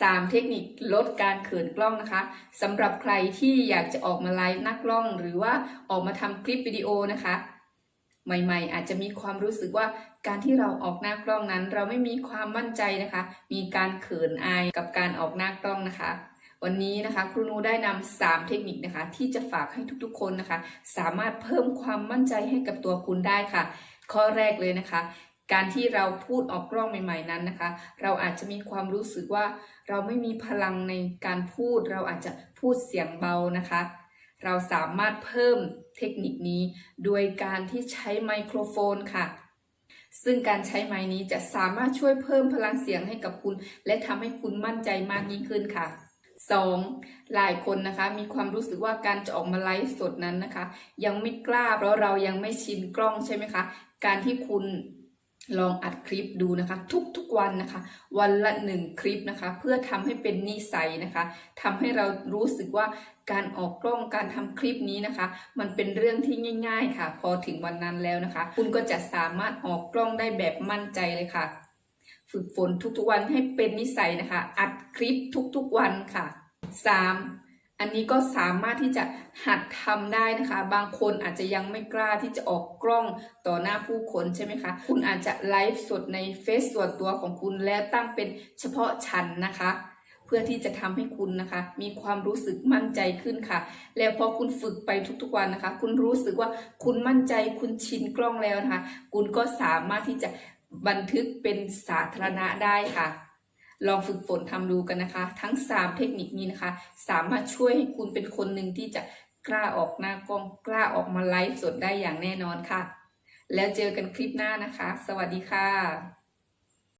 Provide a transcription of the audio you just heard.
3 เทคนิคลดการเขินกล้องนะคะสำหรับใครที่อยากจะออกมาไลฟ์น้ากล้อง หรือว่าออกมาทำคลิปวิดีโอนะคะ ใหม่ๆ อาจจะมีความรู้สึกว่าการที่เราออกหน้ากล้องนั้น เราไม่มีความมั่นใจนะคะ มีการเขินอายกับการออกหน้ากล้องนะคะ วันนี้นะคะครูนูได้นำา3เทคนิคนะคะ ที่จะฝากให้ทุกๆ คนนะคะ สามารถเพิ่มความมั่นใจให้กับตัวคุณได้ค่ะ ข้อแรกเลยนะคะ การที่เราพูดออกกล้องใหม่ ๆนั้นนะคะ เราอาจจะมีความรู้สึกว่าเราไม่มีพลังในการพูด เราอาจจะพูดเสียงเบานะคะ เราสามารถเพิ่มเทคนิคนี้โดยการที่ใช้ไมโครโฟนค่ะ ซึ่งการใช้ไม้นี้จะสามารถช่วยเพิ่มพลังเสียงให้กับคุณ และทำให้คุณมั่นใจมากยิ่งขึ้นค่ะ 2. หลายคนนะคะมีความรู้สึกว่าการจะออกมาไลฟ์สดนั้นนะคะ ยังไม่กล้าเพราะเรายังไม่ชินกล้องใช่ไหมคะ การที่คุณ ลองอัดคลิปดูนะคะ ทุกๆวันนะคะ วันละหนึ่งคลิปนะคะ เพื่อทำให้เป็นนิสัยนะคะทำให้เรารู้สึกว่าการออกกล้องการทำคลิปนี้นะคะ มันเป็นเรื่องที่ง่าย ๆ ค่ะ พอถึงวันนั้นแล้วนะคะ คุณก็จะสามารถออกกล้องได้แบบมั่นใจเลยค่ะ ฝึกฝนทุกๆวันให้เป็นนิสัยนะคะ อัดคลิปทุกๆวันค่ะ 3. อันนี้ก็สามารถที่จะหัดทำได้นะคะ บางคนอาจจะยังไม่กล้าที่จะออกกล้องต่อหน้าผู้คนใช่ไหมคะ คุณอาจจะไลฟ์สดในเฟซส่วนตัวของคุณและตั้งเป็นเฉพาะชั้นนะคะเพื่อที่จะทำให้คุณนะคะ มีความรู้สึกมั่นใจขึ้นค่ะ แล้วพอคุณฝึกไปทุกๆวันนะคะ คุณรู้สึกว่าคุณมั่นใจคุณชินกล้องแล้วนะคะ คุณก็สามารถที่จะบันทึกเป็นสาธารณะได้ค่ะ ลองฝึกฝนทำดูกันนะคะ ทั้ง 3 เทคนิคนี้นะคะ สามารถช่วยให้คุณเป็นคนหนึ่งที่จะกล้าออกหน้ากล้องกล้าออกมาไลฟ์สดได้อย่างแน่นอนค่ะ แล้วเจอกันคลิปหน้านะคะ สวัสดีค่ะ